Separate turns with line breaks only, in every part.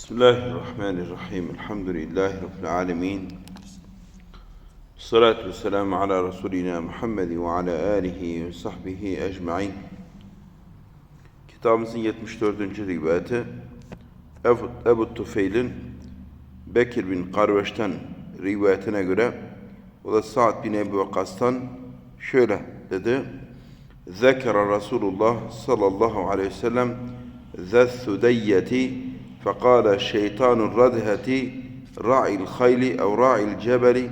Bismillahirrahmanirrahim. Elhamdülillahi Rabbil alemin. Salatu vesselamu ala Resulina Muhammed ve ala alihi ve sahbihi ecmain. Kitabımızın 74. rivayeti Ebu, Tufeil'in Bekir bin Karveş'ten rivayetine göre o da Sa'd bin Ebu Vakas'tan şöyle dedi. Zekera Resulullah sallallahu aleyhi ve sellem ذَا فقال شيطان الردهة راعي الخيل أو راعي الجبل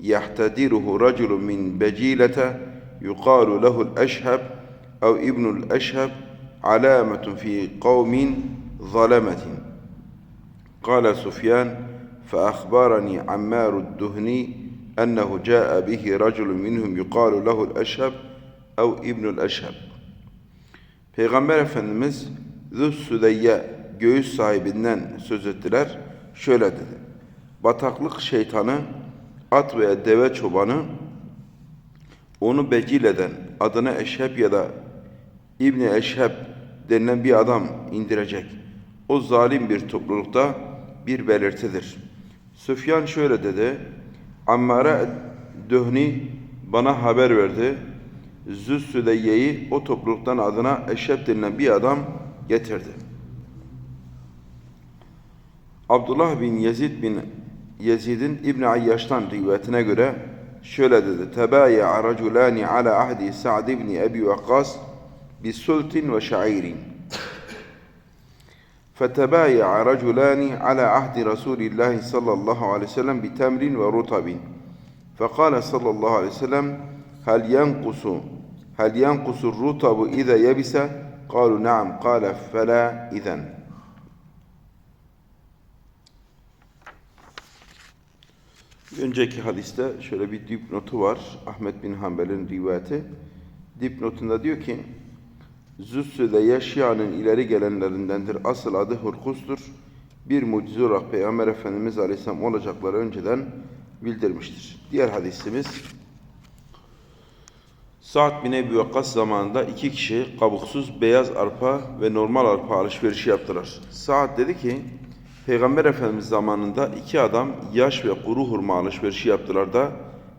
يحتدره رجل من بجيلة يقال له الأشهب أو ابن الأشهب علامة في قوم ظلمة. قال سفيان فأخبرني عمار الدهني أنه جاء به رجل منهم يقال له الأشهب أو ابن الأشهب. Peygamber Efendimiz Züssüdeyye göğüs sahibinden söz ettiler. Şöyle dedi. Bataklık şeytanı, at veya deve çobanı, onu becil eden, adına Eşheb ya da İbni Eşheb denilen bir adam indirecek. O zalim bir toplulukta bir belirtidir. Süfyan şöyle dedi. Ammare Döhni bana haber verdi. Züssüdeyye'yi o topluluktan adına Eşheb denilen bir adam getirdi. Abdullah bin Yazid bin Yazid'in İbn Ayyaş'tan rivayetine göre şöyle dedi. Tebaya raculani ala ahdi Sa'd ibn Ebi Vakkas bi sultin ve şairin. Fetebaya'a raculani ala ahdi Resulillahi sallallahu aleyhi ve sellem bi temrin ve rutabin. Fekale sallallahu aleyhi ve sellem hel yenkusu hel yenkusu rutabu ize yebise kalu naam kale fela izen.'' Önceki hadiste şöyle bir dipnotu var. Ahmet bin Hanbel'in rivayeti. Dipnotunda diyor ki Züssü'de yaşayanın ileri gelenlerindendir. Asıl adı Hurkus'tur. Bir mucize olarak Peygamber Efendimiz Aleyhisselam olacakları önceden bildirmiştir. Diğer hadisimiz Sa'd bin Ebi Vakkas zamanında iki kişi kabuksuz beyaz arpa ve normal arpa alışverişi yaptılar. Sa'd dedi ki Peygamber Efendimiz zamanında iki adam yaş ve kuru hurma alışverişi yaptılar da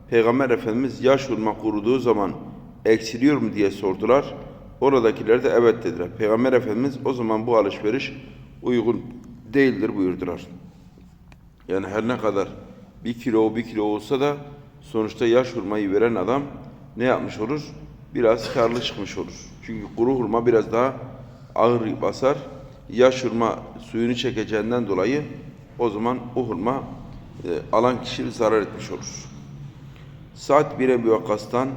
Peygamber Efendimiz yaş hurma kuruduğu zaman eksiliyor mu diye sordular. Oradakiler de evet dediler. Peygamber Efendimiz o zaman bu alışveriş uygun değildir buyurdular. Yani her ne kadar bir kilo bir kilo olsa da sonuçta yaş hurmayı veren adam ne yapmış olur? Biraz karlı çıkmış olur. Çünkü kuru hurma biraz daha ağır basar yaş hurma suyunu çekeceğinden dolayı o zaman o hurma e, alan kişi zarar etmiş olur. Bin Ebi Vakkas'tan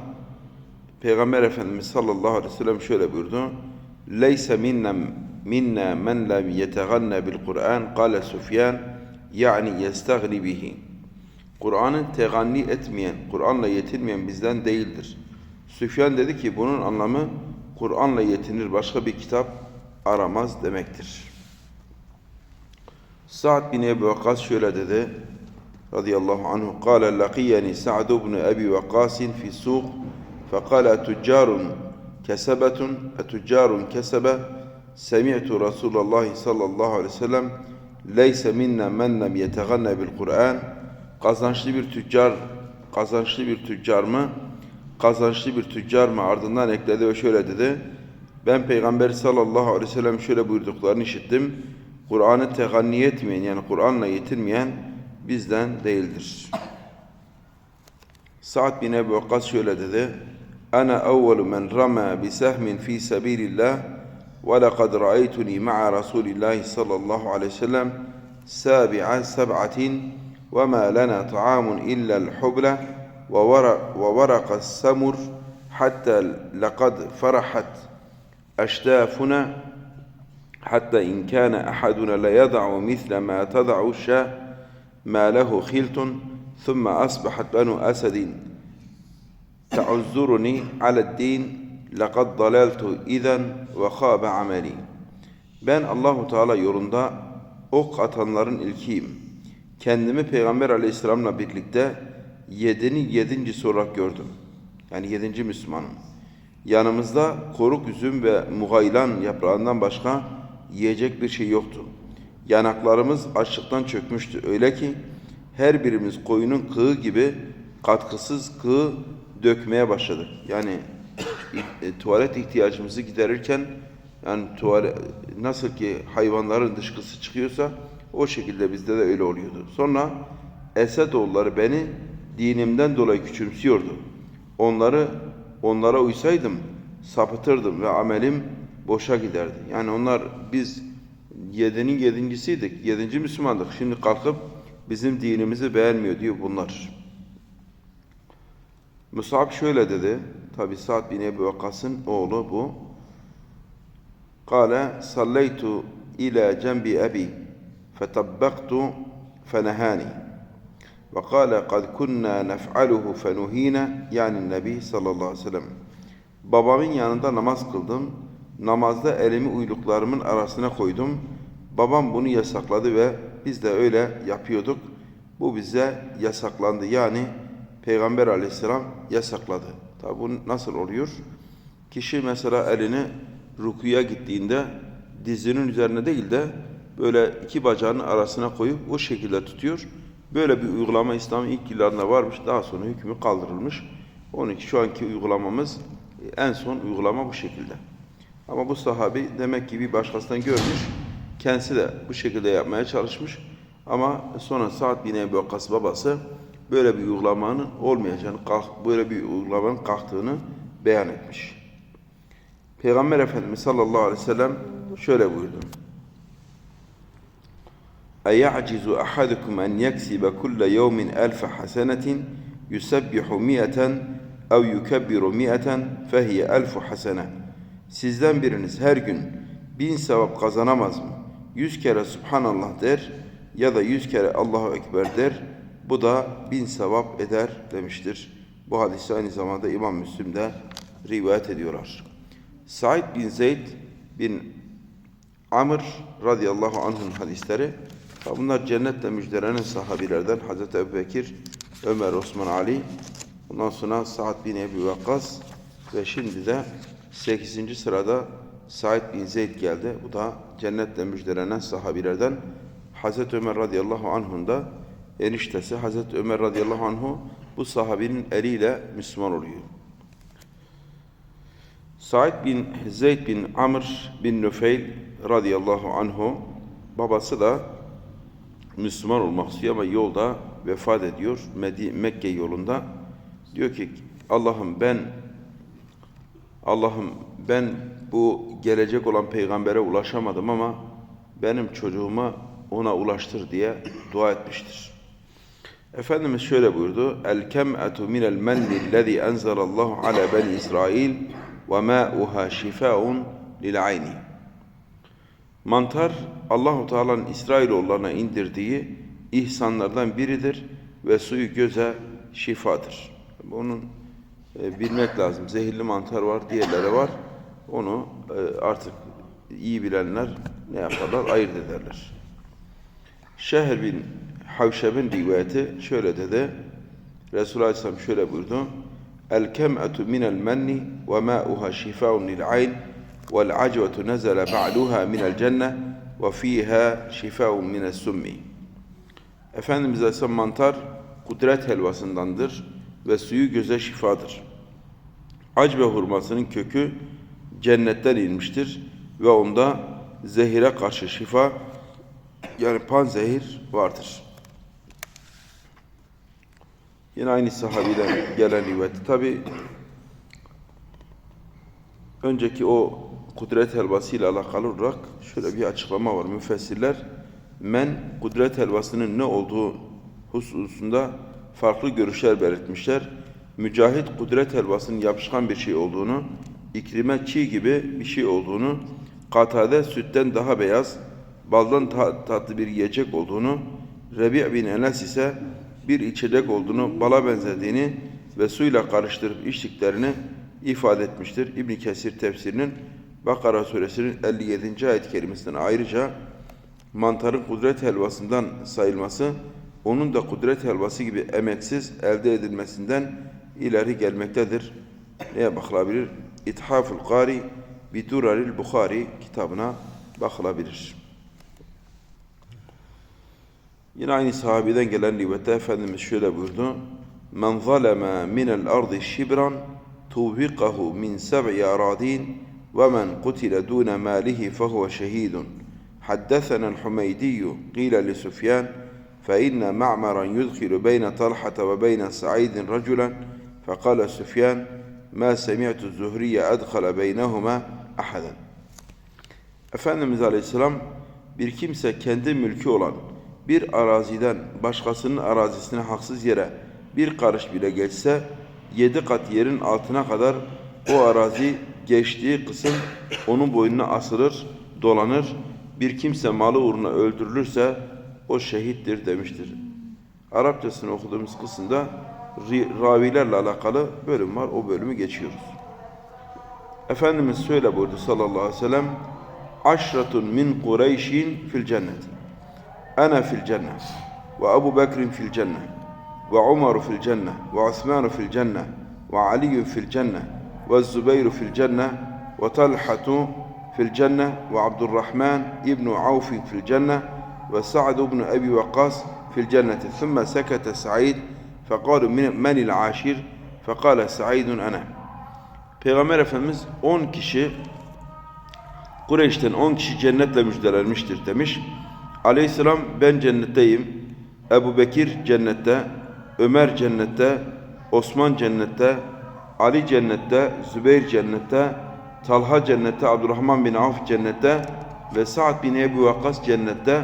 Peygamber Efendimiz sallallahu aleyhi ve sellem şöyle buyurdu. Leyse minna minna men lem yeteganne bil Kur'an kâle Sufyan yani yestagni bihi. Kur'an'ı teganni etmeyen, Kur'an'la yetinmeyen bizden değildir. Süfyan dedi ki bunun anlamı Kur'an'la yetinir başka bir kitap aramaz demektir. Sa'd bin Ebu Vakkas şöyle dedi. Radiyallahu anhu. Kale lakiyeni Sa'd bin Ebi Vakkasin fi suq. Fekale tüccarun kesebetun etüccarun kesebe. Semi'tu Resulallah sallallahu aleyhi ve sellem. Leyse minne men lem yetegenne bil Kazançlı bir tüccar, kazançlı bir tüccar mı? Kazançlı bir tüccar mı? Ardından ekledi ve şöyle dedi ben Peygamber sallallahu aleyhi ve sellem şöyle buyurduklarını işittim. Kur'an'ı teganni etmeyen yani Kur'an'la yetinmeyen bizden değildir. Sa'd bin Ebu Vakkas şöyle dedi. Ana evvelu men rama bi sahmin fi sabilillah ve laqad ra'aytuni ma'a Rasulillahi sallallahu aleyhi ve sellem sabi'a seb'atin ve ma lana ta'amun illa al-hubla ve varaqa samur hatta laqad farahat أشدافنا حتى إن كان أحدنا ليضع مثل ما تضع الشاة ما له خلط ثم أصبحت بنو أسد تعذرني على الدين لقد ضللت إذا وخاب عملي Ben Allahu Teala yolunda ok atanların ilkiyim. Kendimi Peygamber Aleyhisselam'la birlikte yedini yedinci olarak gördüm. Yani yedinci Müslümanım. Yanımızda koruk üzüm ve mugaylan yaprağından başka yiyecek bir şey yoktu. Yanaklarımız açlıktan çökmüştü. Öyle ki her birimiz koyunun kığı gibi katkısız kığı dökmeye başladık. Yani e, tuvalet ihtiyacımızı giderirken yani tuvalet nasıl ki hayvanların dışkısı çıkıyorsa o şekilde bizde de öyle oluyordu. Sonra Esedoğulları beni dinimden dolayı küçümsüyordu. Onları onlara uysaydım sapıtırdım ve amelim boşa giderdi. Yani onlar biz yedinin yedincisiydik, yedinci Müslümandık. Şimdi kalkıp bizim dinimizi beğenmiyor diyor bunlar. Musab şöyle dedi. Tabi Sa'd bin Ebu Vakkas'ın oğlu bu. Kale salleytu ila cembi abi fetabbaktu fenehani. Ve kâle kad kunna nef'aluhu fenuhîne yani Nebi sallallahu aleyhi ve sellem. Babamın yanında namaz kıldım. Namazda elimi uyluklarımın arasına koydum. Babam bunu yasakladı ve biz de öyle yapıyorduk. Bu bize yasaklandı. Yani Peygamber aleyhisselam yasakladı. Tabi bu nasıl oluyor? Kişi mesela elini rukuya gittiğinde dizinin üzerine değil de böyle iki bacağının arasına koyup o şekilde tutuyor. Böyle bir uygulama İslam'ın ilk yıllarında varmış. Daha sonra hükmü kaldırılmış. Onun için şu anki uygulamamız en son uygulama bu şekilde. Ama bu sahabi demek ki bir başkasından görmüş. Kendisi de bu şekilde yapmaya çalışmış. Ama sonra Sa'd bin Ebu Vakkas babası böyle bir uygulamanın olmayacağını, böyle bir uygulamanın kalktığını beyan etmiş. Peygamber Efendimiz sallallahu aleyhi ve sellem şöyle buyurdu. أيعجز أحدكم أن يكسب كل يوم ألف حسنة يسبح مئة أو يكبر مئة فهي ألف حسنة Sizden biriniz her gün bin sevap kazanamaz mı? Yüz kere Subhanallah der ya da yüz kere Allahu Ekber der. Bu da bin sevap eder demiştir. Bu hadisi aynı zamanda İmam Müslim de rivayet ediyorlar. Said bin Zeyd bin Amr radıyallahu anh'ın hadisleri. Bunlar cennetle müjdelenen sahabilerden Hazreti Ebubekir, Ömer, Osman, Ali. Ondan sonra Sa'd bin Ebi Vakkas ve şimdi de 8. sırada Said bin Zeyd geldi. Bu da cennetle müjdelenen sahabilerden Hazreti Ömer radıyallahu anh'ın da eniştesi Hazreti Ömer radıyallahu anhu bu sahabinin eliyle Müslüman oluyor. Said bin Zeyd bin Amr bin Nüfeyl radıyallahu anhu babası da Müslüman olmak istiyor ama yolda vefat ediyor Mekke yolunda. Diyor ki Allah'ım ben Allah'ım ben bu gelecek olan peygambere ulaşamadım ama benim çocuğuma ona ulaştır diye dua etmiştir. Efendimiz şöyle buyurdu. El kem'etu minel menni lezi enzelallahu ala beni İsrail ve ma'uha şifaun lil ayni. Mantar Allahu Teala'nın İsrailoğullarına indirdiği ihsanlardan biridir ve suyu göze şifadır. Bunun e, bilmek lazım. Zehirli mantar var, diğerleri var. Onu e, artık iyi bilenler ne yaparlar? Ayırt ederler. Şehr bin Havşeb'in rivayeti şöyle dedi. Resulullah Aleyhisselam şöyle buyurdu. El kem'etu minel menni ve ma'uha şifaun lil ayn acvetu nezele ba'luha minel cenne ve fiha şifaun minel summi. Efendimiz Aleyhisselam mantar kudret helvasındandır ve suyu göze şifadır. Acve hurmasının kökü cennetten inmiştir ve onda zehire karşı şifa yani panzehir vardır. Yine aynı sahabiden gelen rivayet. Tabi önceki o kudret helvasıyla alakalı olarak şöyle bir açıklama var. Müfessirler men kudret helvasının ne olduğu hususunda farklı görüşler belirtmişler. Mücahit kudret helvasının yapışkan bir şey olduğunu, ikrime çiğ gibi bir şey olduğunu, katade sütten daha beyaz, baldan ta- tatlı bir yiyecek olduğunu, Rebi' bin Enes ise bir içecek olduğunu, bala benzediğini ve suyla karıştırıp içtiklerini ifade etmiştir. İbn Kesir tefsirinin Bakara suresinin 57. ayet kerimesinden ayrıca mantarın kudret helvasından sayılması, onun da kudret helvası gibi emeksiz elde edilmesinden ileri gelmektedir. Neye bakılabilir? İthaful Kari Biduraril Bukhari kitabına bakılabilir. Yine aynı sahabeden gelen rivayette Efendimiz şöyle buyurdu. Men zalema minel ardı şibran tuvbiqahu min seb'i aradin ve men kutile dune malihi fehuve şehidun. حدثنا الحميدي قيل لسفيان فإن معمرا يدخل بين طلحة وبين سعيد رجلا فقال سفيان ما سمعت الزهري أدخل بينهما أحدا Efendimiz Aleyhisselam bir kimse kendi mülkü olan bir araziden başkasının arazisine haksız yere bir karış bile geçse yedi kat yerin altına kadar o arazi geçtiği kısım onun boynuna asılır, dolanır. Bir kimse malı uğruna öldürülürse o şehittir demiştir. Arapçasını okuduğumuz kısımda ravilerle alakalı bölüm var. O bölümü geçiyoruz. Efendimiz söyle buyurdu sallallahu aleyhi ve sellem Aşratun min Kureyşin fil cennet Ana fil cennet Ve Ebu Bekrin fil cennet Ve Umaru fil cennet Ve Osmanu fil cennet Ve Aliyyun fil cennet والزبير في الجنة وطلحة في الجنة وعبد الرحمن ابن عوف في الجنة وسعد بن أبي وقاص في الجنة ثم سكت سعيد فقالوا من العاشر فقال سعيد أنا Peygamber Efendimiz 10 kişi Kureyş'ten 10 kişi cennetle müjdelenmiştir demiş. Aleyhisselam ben cennetteyim. Ebu Bekir cennette, Ömer cennette, Osman cennette, Ali cennette, Zübeyir cennette, Talha cennette, Abdurrahman bin Avf cennette ve Sa'd bin Ebu Vakkas cennette.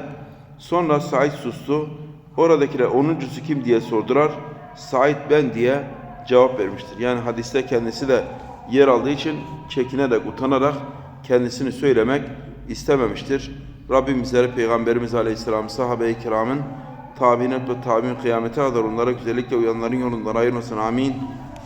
Sonra Said sustu. Oradakiler onuncusu kim diye sordular. Said ben diye cevap vermiştir. Yani hadiste kendisi de yer aldığı için çekinerek, utanarak kendisini söylemek istememiştir. Rabbim bizlere Peygamberimiz Aleyhisselam, sahabe-i kiramın, tabinet ve tabi'in kıyamete kadar onlara güzellikle uyanların yolundan ayırmasın. Amin.